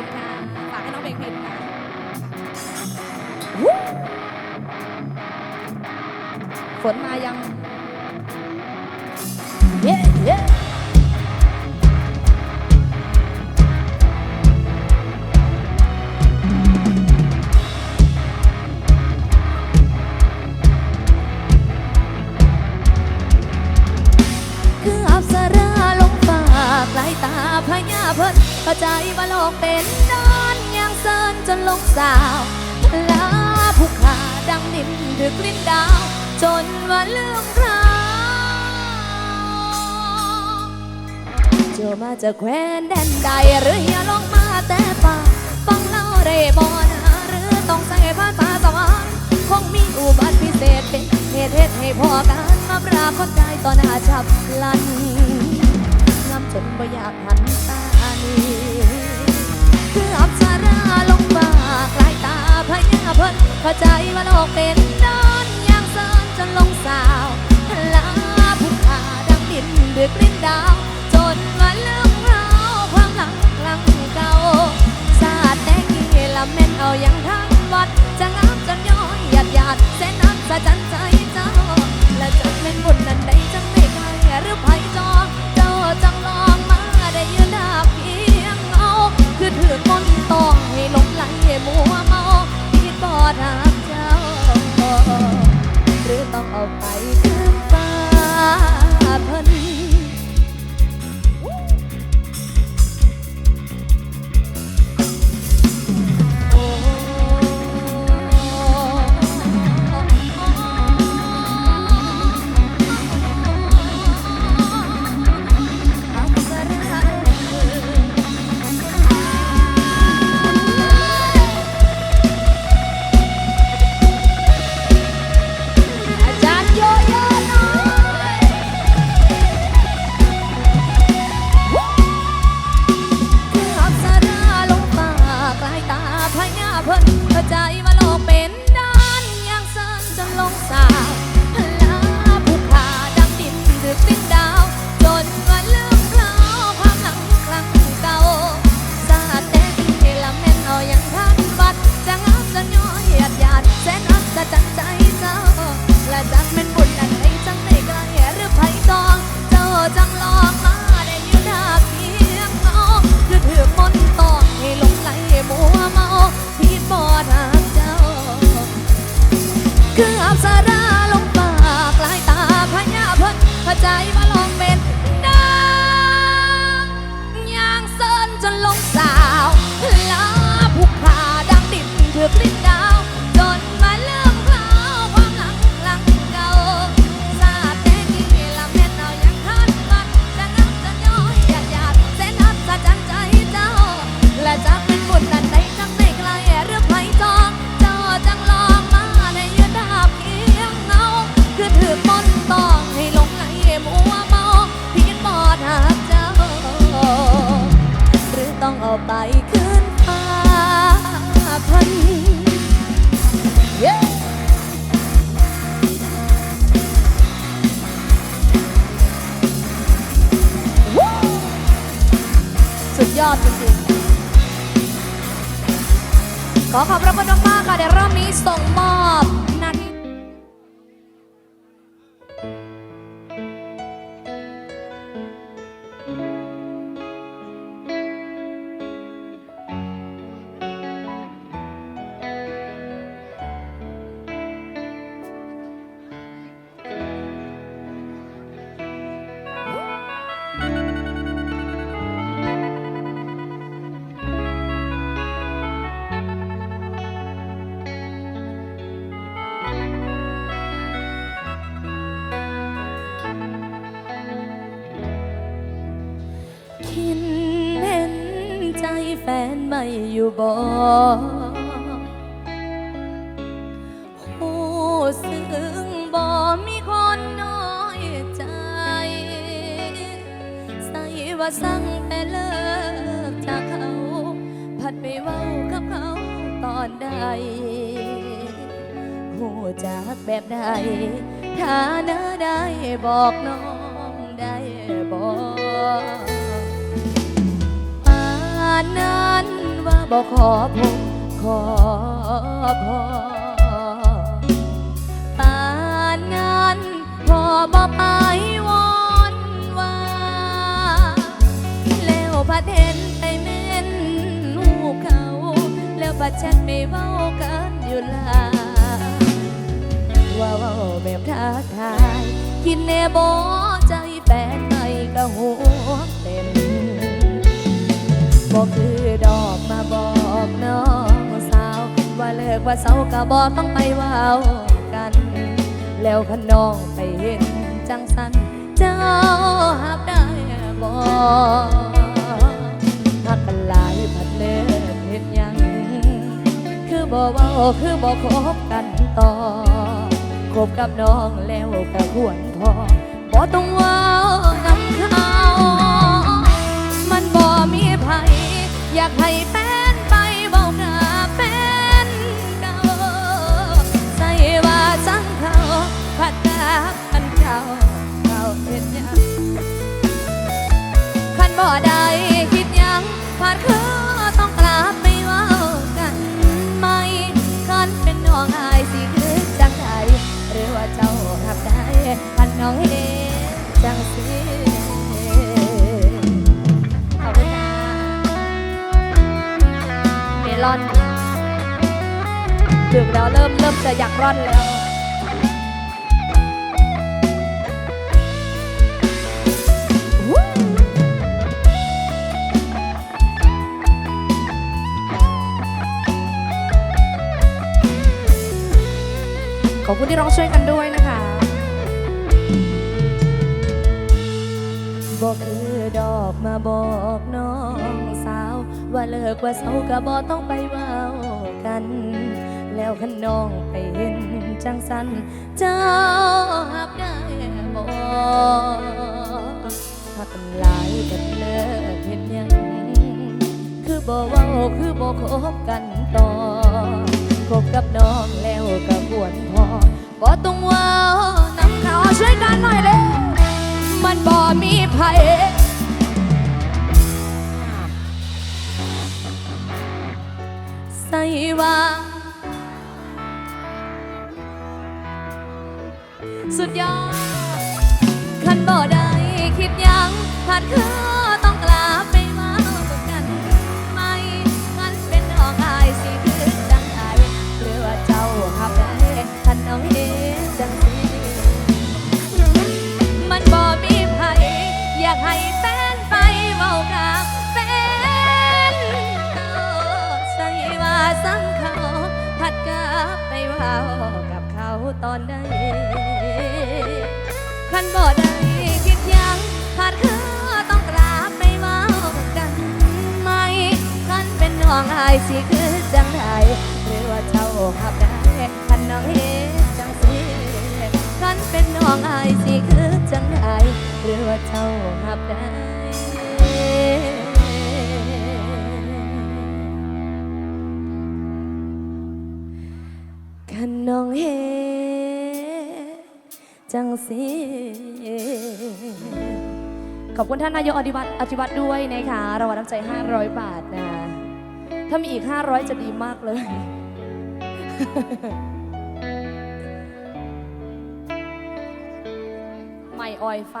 คุณค่ะฝากให้น้องเพลงพิมค่ะฝนมายัง เป็นดอนยังเซินจนลงสาวลาผู้ขาดังดินถึกลิ้นดาว จนว่าลืมราวเจอมาจากแคว้นแดนใดหรือเฮียลงมาแต่ป่าฟังเล่าได้บ่นะหรือต้องใส่ภาษาสวรรค์คงมีอุบัติพิเศษเป็นเหตุเหตุให้พอกันมาปรากฏกายต่อหน้าฉับลันงามจนบ่อยากหันตาหนี คืออับสาราลงมาไกลตาพญาเพิ่นเข้าใจว่าโลกเป็นดอนอย่างเซินจนลงสาวลาผู้ขาดังดินดึกลิ้นดาว จนว่าลืมเราความหลังครั้งเก่าชาติแต่กี้ละแม่นเอาอย่างทั้งวัด จะงามจนย้อยหยาดหยาดเส้นน้ำสะจันใจเจ้าและจะเป็นบุญนั้นใดจังไม่ไกลหรือ มัวเมาคิดบอดหากเจ้าหรือต้องออกไป ยอดจริงๆ ขอขอบพระคุณมากๆค่ะในรอบนี้ส่งมอบ สั่งแต่เลิกจากเขา ผัดไปเว้ากับเขาตอนใดหูจากแบบใดถ้าเนอได้บอกน้องได้บอกป่านนั้นว่าบอกขอพบขอพอปานงานพอบ่ไป พัดเห็นไปเม่นหูเขา แล้วพัดฉันไม่เว้ากันอยู่ลาว่าเว้าแบบท้าทาย กินแน่บ่ใจแฟนไม่ก็หัวเต็มบอกคือดอกมาบอกน้องสาว ว่าเลิกว่าเศร้าก็บอกต้องไปเว้ากัน แล้วขน้องไปเห็นจังสันเจ้าหับได้บอก บอกว่าคือบอกคบกันต่อคบกับน้องแล้วก็ควรพอบ่ต้องเว่านำเขามันบ่มีไผอยากให้แฟนไปบอกหน้าแฟนเก่าใส่ว่าจังเขาพัดตาพันเขาเขาเห็นหยังคันบ่ได้คิดหยังผ่านคือ เมลอนดึกแล้วเริ่มเริ่มจะอยากร่อนแล้ววู้ขอบคุณที่ร้องช่วยกันด้วยนะคะบอกคือดอกมาบอก ว่าเลิกว่าเศร้าก็บอกต้องไปเว้ากัน แล้วขันน้องไปเห็นจังสันเจ้าหับได้บอกหักกันหลายกันเลิกเห็นยัง คือบอกว่าคือบอกคบกันต่อคบกับน้องแล้วก็ควรพอบ่ต้องเว่านำเขา ว่า สุดยอดคันบ่ได้คิดยังผ่านคือ อนใดคันบ่ได้คิดยังขาดคือต้องกลับไปเมากันไหมคันเป็นน้องอายสิคือจังไดหรือว่าเจ้าหับได้คันน้องเฮจังสิคันเป็นน้องอายสิคือจังไดหรือว่าเจ้าหับได้ ขอบคุณท่านนายกอธิวัตรอธิวัตรด้วยนะคะรางวัลน้ำใจ 500 บาทนะ ถ้ามีอีก 500 จะดีมากเลย ไม่ออยไฟ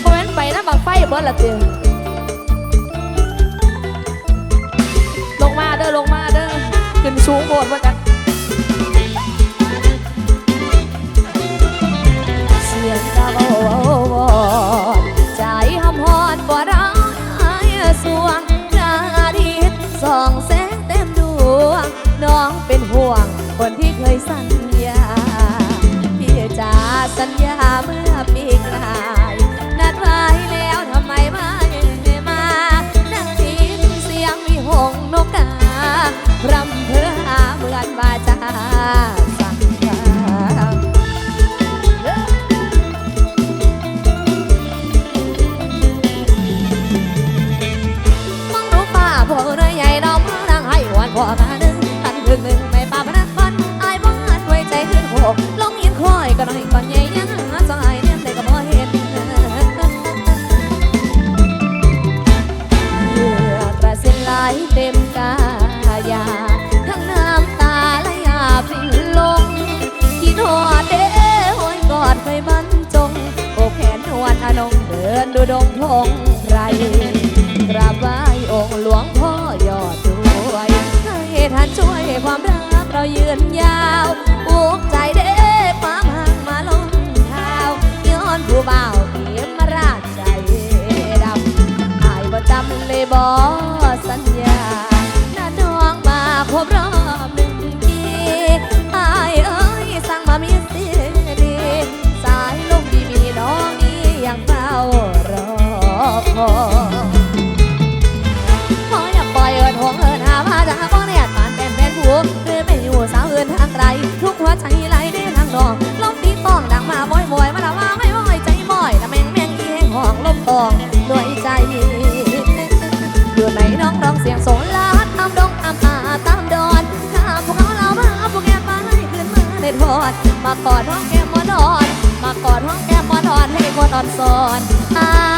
เพราะฉะนั้นไปนะบังไฟเบิร์ดละเตีย สูงโหดว่าจัก ดงพงไพรกราบไหว้องหลวงพ่อยอดด้วยให้ท่านช่วยความรักเรายืนยาวอุกใจเด้ความห่างมาลงเท้าย้อนผู้บ่าวเกียมราชใจดำหายประจำเลยบอสัญญาน้าน้องมาพบรอ พอขออย่าปล่อยเอิดหงเอิดหามาจะหาป้อนแยดปานแป็นแป็นผัวเรือไม่อยู่สาวเอื่นทางไกลทุกหัวใจไหลได้ทางนองลมตีป้องดังมาบ่อยบ่อยมาละว่าไม่บ่อยใจบ่อยแต่แมงแมงอีแห้งหองลมปองด้วยใจอยู่ไหนน้องร้องเสียงสงลาตามดงตามป่าตามดอนข้าพวกเราเรามาพวกแกไปให้คืนมาในทอดมากอดห้องแกมอนอนมากอดห้องแกมอนอนให้คนอ่อนสอนอา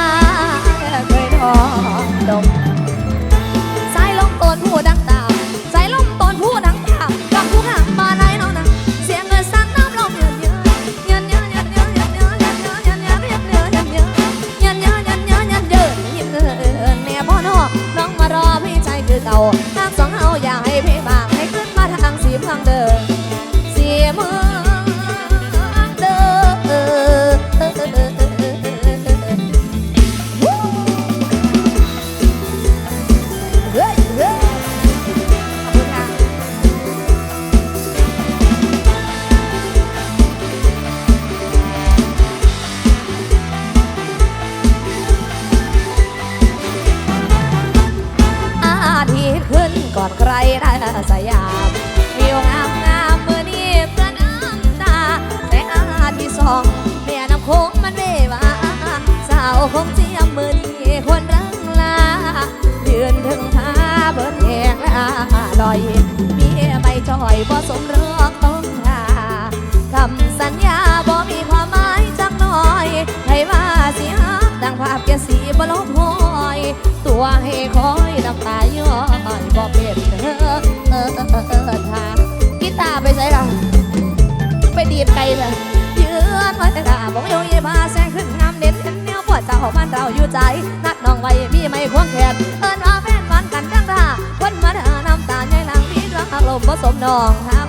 น้องหา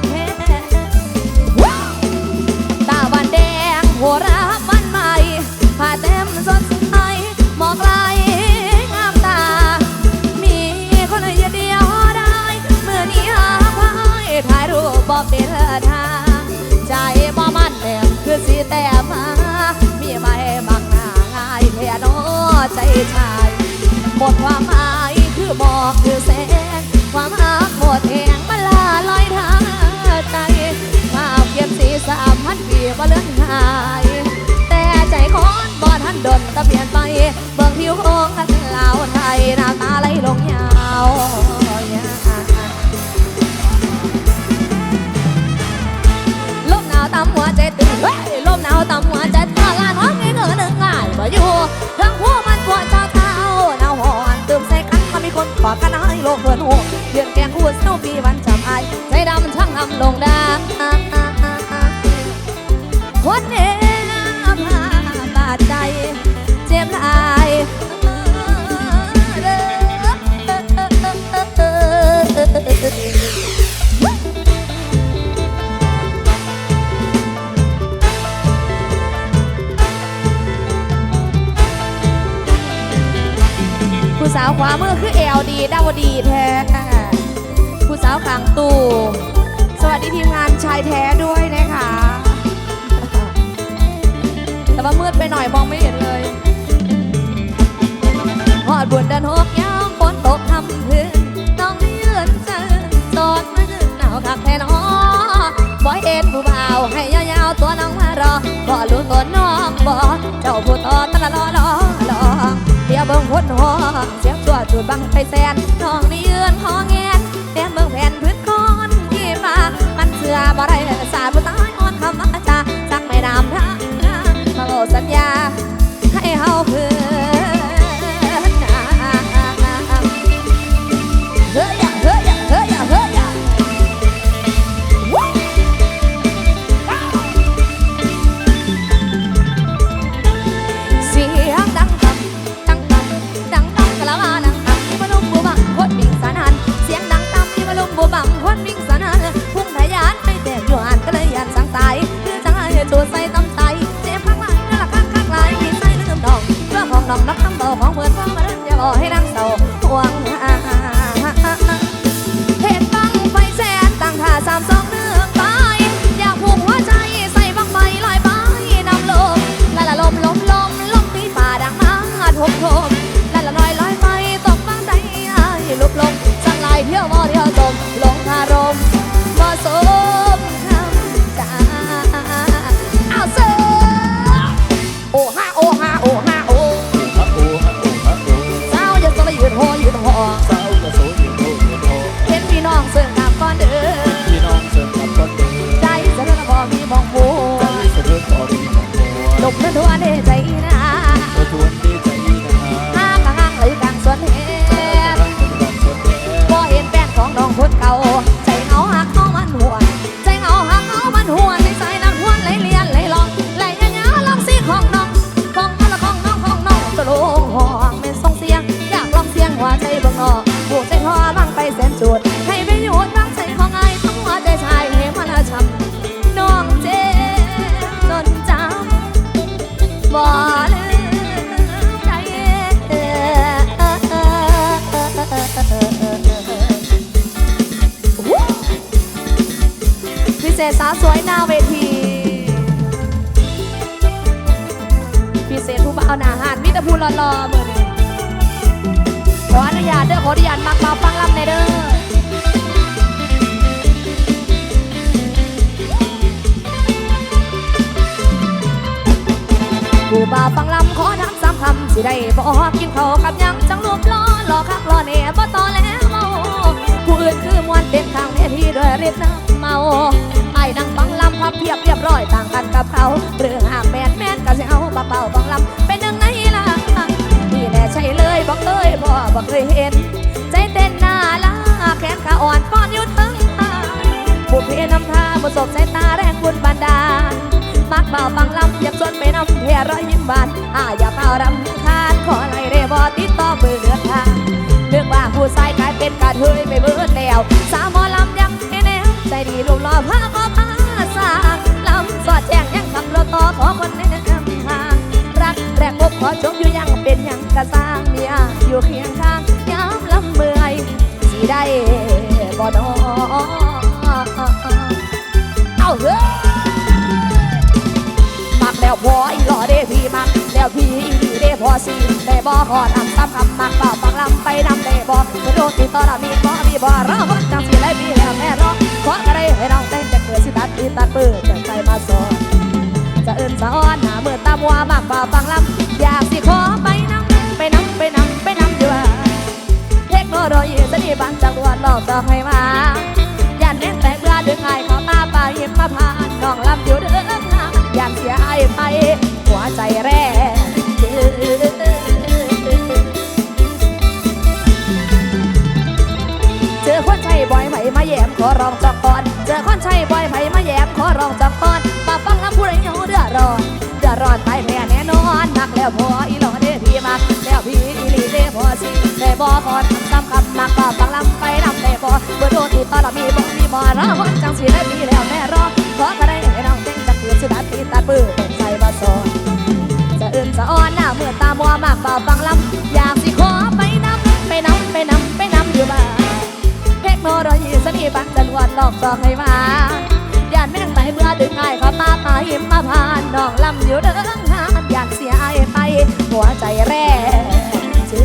ตัวน้องมารอบ่รู้ตัวน้องบ่เจ้าผู้ต่อตะละรอรอรอเดี๋ยวเบิ่งคนห้องเสียบตัวจูดบังไปแสนน้องนี่ยืนห้องแงนแดนเบิ่งแผ่นพื้นคอนที่มามันเสือบ่ได้ กันกับเขาเรื่องห่างแมนแมนก็สิเอาบ่เป่าฟังลำเป็นยังไงล่ะนี่แน่ใช่เลยบอกเอ้ยบ่บ่เคยเห็น ใจเต้นหน้าลาแขนขาอ่อนป้อนอยู่ทั้งทางผู้เพนำทางประสบสายตาแรงบุญบันดาลมักเบาฟังลำอยากชวนไปนำเพียรอยยิ้มบานอาอย่าเป่ารำคาญขออะไรเรบอติดต่อเบอร์เดือดทางเรื่องว่าผู้ชายกลายเป็นกาเทยไปเบิดแล้วสาวหมอลำยังให้แนวใจดีรูปหล่อพาก็พา ขอขอคนแนะนำทางรักแรกพบขอชมอยู่ยังเป็นยังกระสร้างเมียอยู่เคียงข้างยามลำเมื่อยสิได้บ่นอเอาเฮ้ยมักแล้วพออีหล่อเด้พี่มักแล้วพี่อีเด้พอสิได้บ่ขอทำซ้ำคำมักเป่าฟังลำไปนำได้บ่โดนติดต่อละมีบ่มีบ่รอคนจังสิได้พี่ ขอร้องจับก่อน เจอคนใช่บ่อยไหมมาแยมขอร้องจับก่อนป้าฟังลำพูดให้หงาเดือดร้อนเดือดร้อนตายแพ้แน่นอนนักแล้วพออีหลอเด้พี่มักแล้วพี่อีหลีเด้พอสิได้บ่ขอทำซ้ำคำมักป้าฟังลำไปนำได้บ่เบอร์โทรติดต่อเรามีบ่มีบ่รอคนจังสิได้พี่แล้วแม่รอขอก็ได้ให้น้องเต้นจักเกือบสิดัดตีตัดปื้อเป็นใจมาสอนจะอื่นจะอ่อนหน้าเมื่อตามัวมากปล่าฟังลำอยากสิ นหลอกจอกให้มาย่านแม่งไปเมื่อดึงไอ้เขามาปาหิมมาผ่านน้องลำอยู่เดินทางอยากเสียไอไป หัวใจแร่จื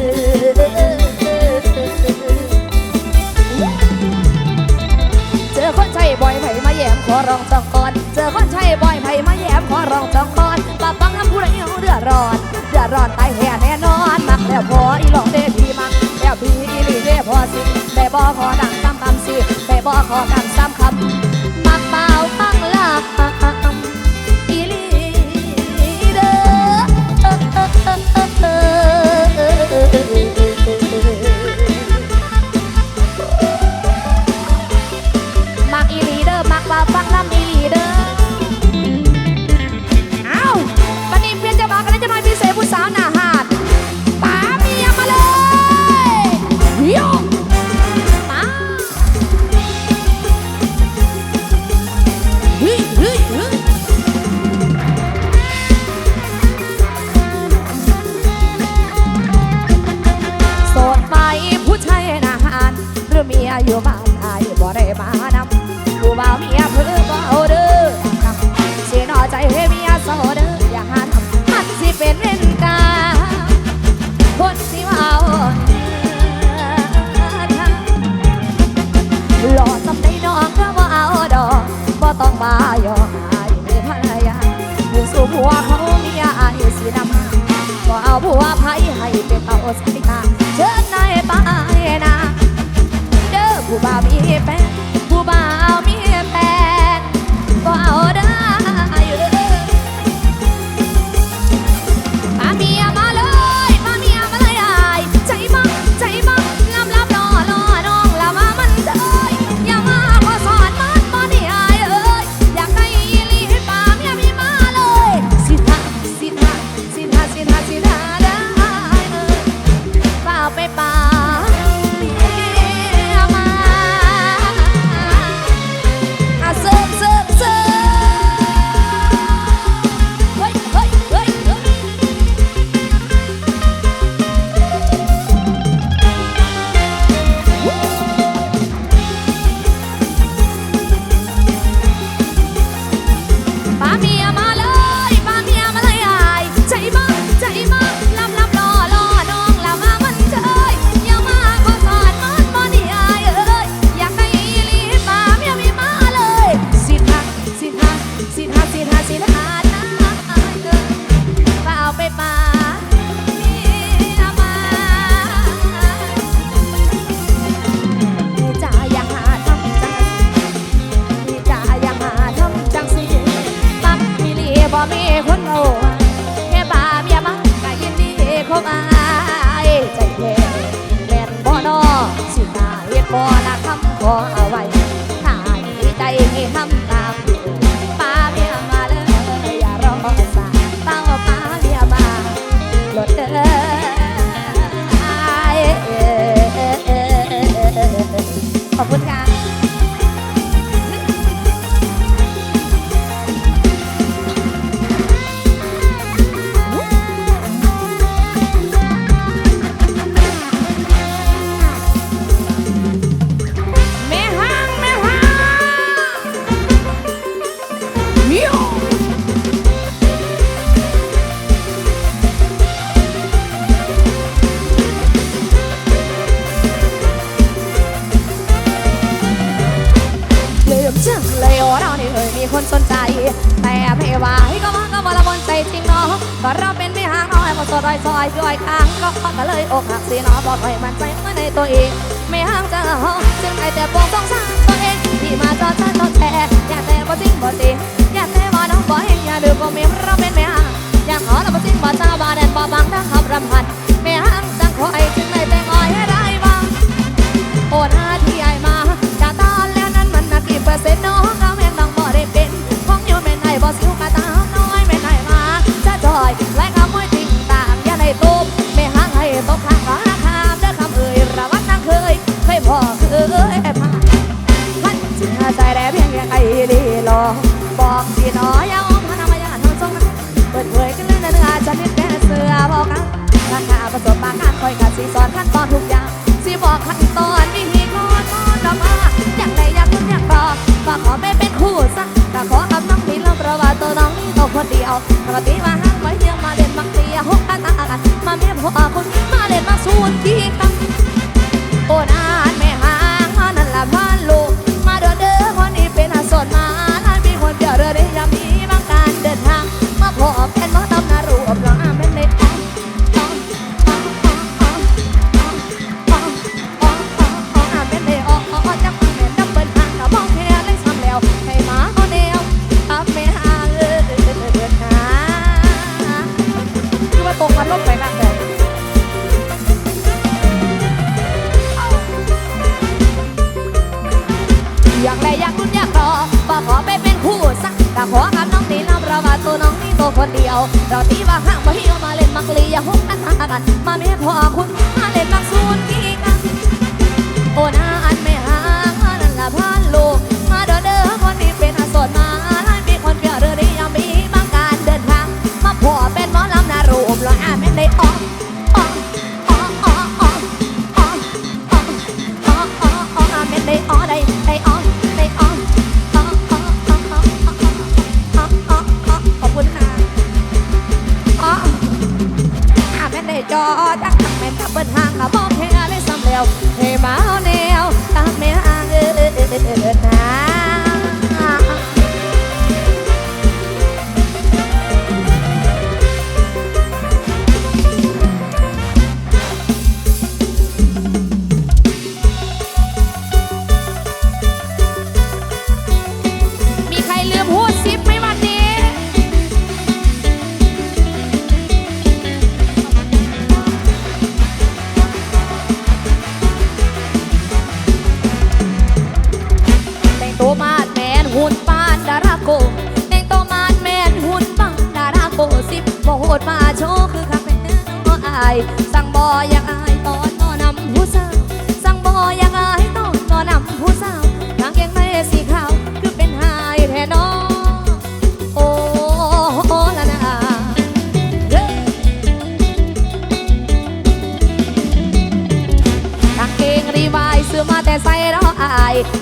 เจอคนใช่บ่อยไผมาแยมขอร้องจองก่อน เจอคนใช่บ่อยไผมาแย้มขอร้องจองก่อนป้าฟังลำพูดให้เอาเดือดร้อนเดือดร้อนตายแห่แน่นอนมักแล้วพออีหลอกเด้พี่มักแล้วพี่อีหลีเด้พอสิได้บ่ขอดังซ้ำคำสิได้ บ่ขอดังซ้ำคำมักเปล่าฟังลำอีลีเด้อมักอีลีเด้อมักเปล่าฟังลำอีลีเด้ออ้าวันนี้เพียนจะมากันแล้วจะน้อยพิเศษผู้สาวหน้า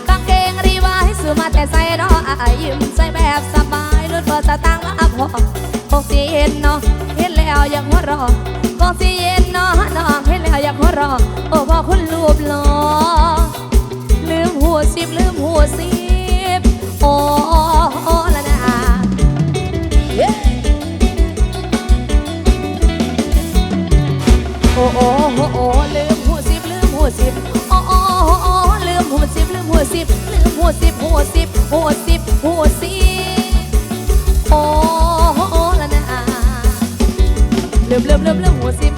กางเกงรีวายซื้อมาแต่ใส่รออายิ้มใส่แบบสบายรุ่นเปิดตาตั้งมาพอคงสีเย็นเนาะเห็นแล้วอยากหัวรอคงสีเย็นเนาะน้องเห็นแล้วอยากหัวรอโอ้พอคุณรูปหล่อลืมหัวสิบลืมหัวสิบโอ้โอ้โอ้โอ้เลย หัวสิบลืมหัวสิบลืมหัวสิบหัวสิบหัวสิบหัวสิบโอ้โหละนะลืมลืมลืมลืมหัวสิบ